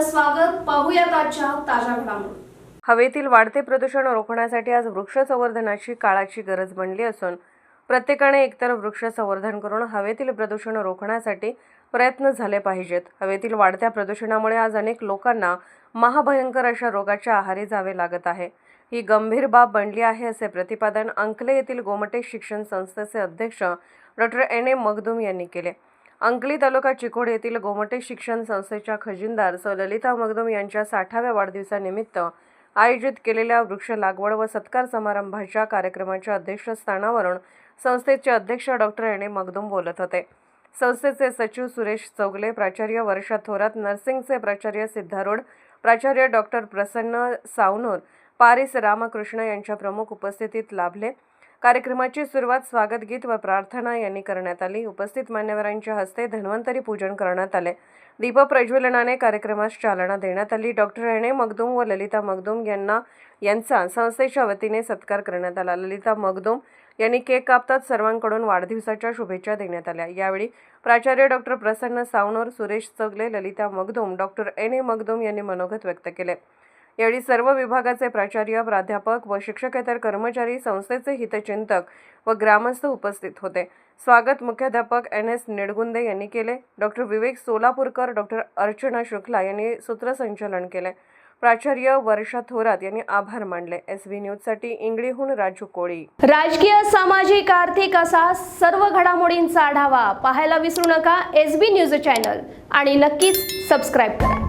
स्वागत पाहूयात आजच्या ताज्या घडामोडी. हवेतील वाढते प्रदूषण रोखण्यासाठी आज वृक्ष संवर्धनाची काळाची गरज बनली असून प्रत्येकाने एकतर वृक्ष संवर्धन करून हवेतील प्रदूषण रोखण्यासाठी प्रयत्न झाले पाहिजेत. हवेतील वाढत्या प्रदूषणामुळे आज अनेक लोकांना महाभयंकर अशा रोगाच्या आहारी जावे लागत आहे. ही गंभीर बाब बनली आहे असे प्रतिपादन अंकले येथील गोमटे शिक्षण संस्थेचे अध्यक्ष डॉक्टर एन ए मगदूम यांनी केले. अंकली तालुका चिकोड येथील गोमटेश शिक्षण संस्थेच्या खजिनदार स. ललिता मगदम यांच्या साठाव्या वाढदिवसानिमित्त आयोजित केलेल्या वृक्ष लागवड व सत्कार समारंभाच्या कार्यक्रमाच्या अध्यक्षस्थानावरून संस्थेचे अध्यक्ष डॉक्टर एन. ए. बोलत होते. संस्थेचे सचिव सुरेश चौगले प्राचार्य वर्षा थोरात नर्सिंगचे प्राचार्य सिद्धारूढ प्राचार्य डॉक्टर प्रसन्न सावनूर पारिस रामकृष्ण यांच्या प्रमुख उपस्थितीत लाभले. कार्यक्रमाची सुरुवात स्वागत गीत व प्रार्थना यांनी करण्यात आली. उपस्थित मान्यवरांच्या हस्ते धन्वंतरी पूजन करण्यात आले. दीप प्रज्वलनाने कार्यक्रमास चालना देण्यात आली. डॉक्टर रेणे ए. मगदूम व ललिता मगदूम यांना यांचा संस्थेच्या वतीने सत्कार करण्यात आला. ललिता मगदूम यांनी केक कापतात सर्वांकडून वाढदिवसाच्या शुभेच्छा देण्यात आल्या. यावेळी प्राचार्य doctor Prasanna Savnor Suresh Chagle Lalita Magdum doctor N. A. Magdum यांनी मनोगत व्यक्त केले. यावेळी सर्व विभागाचे प्राचार्य प्राध्यापक व शिक्षकेतर कर्मचारी संस्थेचे हितचिंतक व ग्रामस्थ उपस्थित होते. स्वागत मुख्याध्यापक एन एस निडगुंदे यांनी केले. डॉक्टर विवेक सोलापूरकर डॉक्टर अर्चना शुक्ला यांनी सूत्रसंचालन केले. प्राचार्य वर्षा थोरात यांनी आभार मानले. एस व्ही न्यूजसाठी इंगळीहून राजू कोळी. राजकीय सामाजिक आर्थिक असा सर्व घडामोडींचा आढावा पाहायला विसरू नका. एस बी न्यूज चॅनल आणि नक्कीच सबस्क्राईब करा.